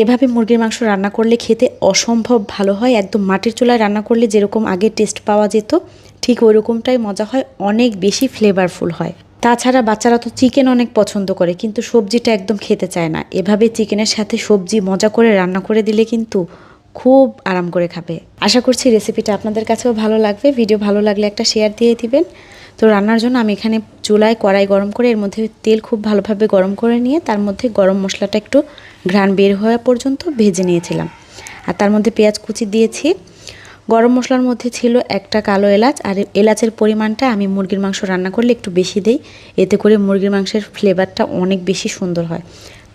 এভাবে মুরগির মাংস রান্না করলে খেতে অসম্ভব ভালো হয়। একদম মাটির চুলায় রান্না করলে যেরকম আগে টেস্ট পাওয়া যেত, ঠিক ওই রকমটাই মজা হয়, অনেক বেশি ফ্লেভারফুল হয়। তাছাড়া বাচ্চারা তো চিকেন অনেক পছন্দ করে, কিন্তু সবজিটা একদম খেতে চায় না। এভাবে চিকেনের সাথে সবজি মজা করে রান্না করে দিলে কিন্তু খুব আরাম করে খাবে। আশা করছি রেসিপিটা আপনাদের কাছেও ভালো লাগবে। ভিডিও ভালো লাগলে একটা শেয়ার দিয়ে দিবেন। তো রান্নার জন্য আমি এখানে চুলায় কড়াই গরম করে, এর মধ্যে তেল খুব ভালোভাবে গরম করে নিয়ে, তার মধ্যে গরম মশলাটা একটু ঘ্রাণ বের হওয়া পর্যন্ত ভেজে নিয়েছিলাম। আর তার মধ্যে পেঁয়াজ কুচি দিয়েছি। গরম মশলার মধ্যে ছিল একটা কালো এলাচ, আর এলাচের পরিমাণটা আমি মুরগির মাংস রান্না করলে একটু বেশি দেই। এতে করে মুরগির মাংসের ফ্লেভারটা অনেক বেশি সুন্দর হয়।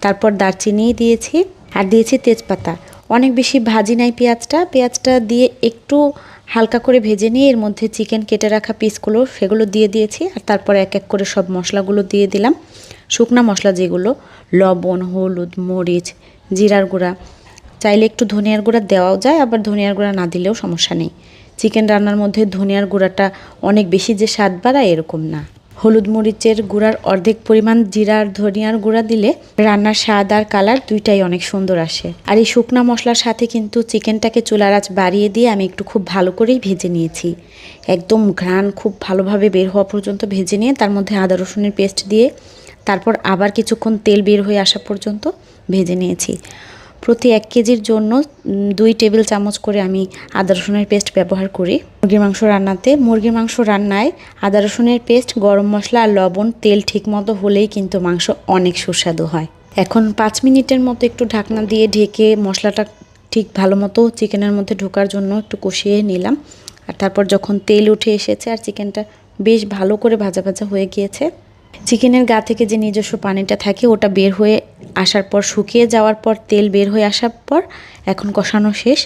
তারপর দারচিনি দিয়েছি, আর দিয়েছি তেজপাতা। অনেক বেশি ভাজি নাই পেঁয়াজটা। পেঁয়াজটা দিয়ে একটু হালকা করে ভেজে নিয়ে এর মধ্যে চিকেন কেটে রাখা পিসগুলো, সেগুলো দিয়ে দিয়েছি। আর তারপরে এক এক করে সব মশলাগুলো দিয়ে দিলাম। শুকনা মশলা যেগুলো, লবণ, হলুদ, মরিচ, জিরার গুঁড়া। চাইলে একটু ধনিয়ার গুঁড়া দেওয়াও যায়, আবার ধনিয়ার গুঁড়া না দিলেও সমস্যা নেই। চিকেন রান্নার মধ্যে ধনিয়ার গুঁড়াটা অনেক বেশি যে স্বাদ বাড়ায় এরকম না। হলুদ মরিচের গুঁড়ার অর্ধেক পরিমাণ জিরার ধনিয়ার গুঁড়া দিলে রান্নার স্বাদ আর কালার দুইটাই অনেক সুন্দর আসে। আর এই শুকনা মশলার সাথে কিন্তু চিকেনটাকে চুলার আঁচ বাড়িয়ে দিয়ে আমি একটু খুব ভালো করেই ভেজে নিয়েছি। একদম ঘ্রাণ খুব ভালোভাবে বের হওয়া পর্যন্ত ভেজে নিয়ে তার মধ্যে আদা রসুনের পেস্ট দিয়ে তারপর আবার কিছুক্ষণ তেল বের হয়ে আসা পর্যন্ত ভেজে নিয়েছি। প্রতি এক কেজির জন্য দুই টেবিল চামচ করে আমি আদা রসুনের পেস্ট ব্যবহার করি। মুরগির মাংস রান্নাতে, মুরগির মাংস রান্নায় আদা রসুনের পেস্ট, গরম মশলা আর লবণ, তেল ঠিকমতো হলেই কিন্তু মাংস অনেক সুস্বাদু হয়। এখন পাঁচ মিনিটের মতো একটু ঢাকনা দিয়ে ঢেকে মশলাটা ঠিক ভালো মতো চিকেনের মধ্যে ঢোকার জন্য একটু কষিয়ে নিলাম। আর তারপর যখন তেল উঠে এসেছে আর চিকেনটা বেশ ভালো করে ভাজা ভাজা হয়ে গিয়েছে চিকেনের গা থেকে যে নিজস্ব পানিটা থাকে, ওটা বের হয়ে আসার পর, শুকিয়ে যাওয়ার পর, তেল বের হয়ে আসার পর, এখন কষানো শেষ।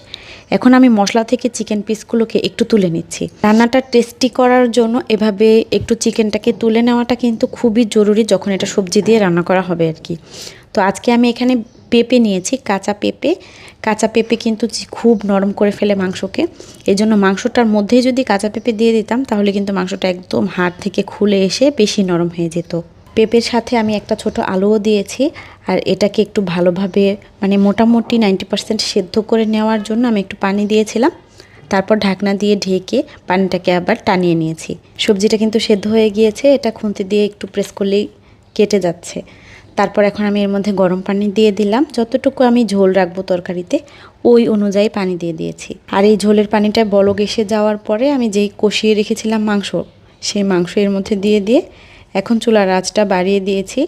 এখন আমি মশলা থেকে চিকেন পিসগুলোকে একটু তুলে নিচ্ছি। রান্নাটা টেস্টি করার জন্য এভাবে একটু চিকেনটাকে তুলে নেওয়াটা কিন্তু খুবই জরুরি যখন এটা সবজি দিয়ে রান্না করা হবে আর কি। তো আজকে আমি এখানে পেঁপে নিয়েছি, কাঁচা পেঁপে। কাঁচা পেঁপে কিন্তু খুব নরম করে ফেলে মাংসকে। এই জন্য মাংসটার মধ্যেই যদি কাঁচা পেঁপে দিয়ে দিতাম, তাহলে কিন্তু মাংসটা একদম হাড় থেকে খুলে এসে বেশি নরম হয়ে যেত। পেঁপের সাথে আমি একটা ছোট আলুও দিয়েছি, আর এটাকে একটু ভালোভাবে মানে মোটামুটি নাইনটি পার্সেন্ট সেদ্ধ করে নেওয়ার জন্য আমি একটু পানি দিয়েছিলাম। তারপর ঢাকনা দিয়ে ঢেকে পানিটাকে আবার টানিয়ে নিয়েছি। সবজিটা কিন্তু সেদ্ধ হয়ে গিয়েছে, এটা খুন্তি দিয়ে একটু প্রেস করলেই কেটে যাচ্ছে। তারপর এখন আমি এর মধ্যে গরম পানি দিয়ে দিলাম। যতটুকু আমি ঝোল রাখব তরকারিতে, ওই অনুযায়ী পানি দিয়ে দিয়েছি। আর এই ঝোলের পানিটা বলক এসে যাওয়ার পরে আমি যেই কষিয়ে রেখেছিলাম মাংস, সেই মাংস এর মধ্যে দিয়ে দিয়ে এখন চুলার আঁচটা বাড়িয়ে দিয়েছি।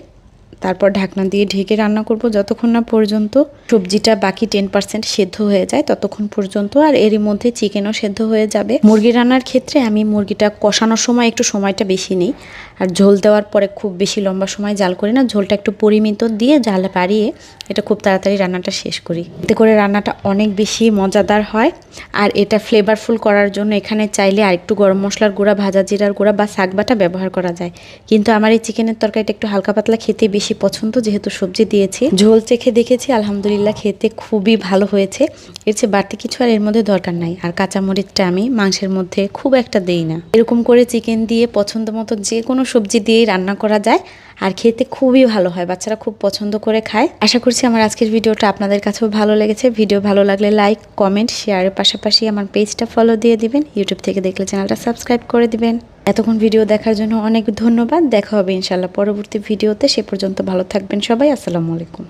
তারপর ঢাকনা দিয়ে ঢেকে রান্না করব। যতক্ষণ না পর্যন্ত সবজিটা বাকি টেন পার্সেন্ট সেদ্ধ হয়ে যায়, ততক্ষণ পর্যন্ত আর এরই মধ্যে চিকেনও সেদ্ধ হয়ে যাবে। মুরগি রান্নার ক্ষেত্রে আমি মুরগিটা কষানোর সময় একটু সময়টা বেশি নেই। আর ঝোল দেওয়ার পরে খুব বেশি লম্বা সময় জাল করি না। ঝোলটা একটু পরিমিত দিয়ে জাল বাড়িয়ে এটা খুব তাড়াতাড়ি রান্নাটা শেষ করি। এতে করে রান্নাটা অনেক বেশি মজাদার হয়। আর এটা ফ্লেভারফুল করার জন্য এখানে চাইলে আরেকটু গরম মশলার গুঁড়া, ভাজা জিরার গুঁড়া বা শাক বাটা ব্যবহার করা যায়। কিন্তু আমার এই চিকেনের তরকারিটা একটু হালকা পাতলা খেতে বেশি পছন্দ, যেহেতু সবজি দিয়েছি। ঝোল চেখে দেখেছি, আলহামদুলিল্লাহ খেতে খুবই ভালো হয়েছে। এর চেয়ে বাড়তি কিছু আর এর মধ্যে দরকার নাই। আর কাঁচামরিচটা আমি মাংসের মধ্যে খুব একটা দেই না। এরকম করে চিকেন দিয়ে পছন্দ মতো যে কোনো সবজি দিয়েই রান্না করা যায়। আর খেতে খুবই ভালো হয়, বাচ্চারা খুব পছন্দ করে খায়। আশা করছি আমার আজকের ভিডিওটা আপনাদের কাছেও ভালো লেগেছে। ভিডিও ভালো লাগলে লাইক, কমেন্ট, শেয়ারের পাশাপাশি আমার পেজটা ফলো দিয়ে দিবেন। ইউটিউব থেকে দেখলে চ্যানেলটা সাবস্ক্রাইব করে দিবেন। এতক্ষণ ভিডিও দেখার জন্য অনেক ধন্যবাদ। দেখা হবে ইনশাল্লাহ পরবর্তী ভিডিওতে। সে পর্যন্ত ভালো থাকবেন সবাই। আসসালামু আলাইকুম।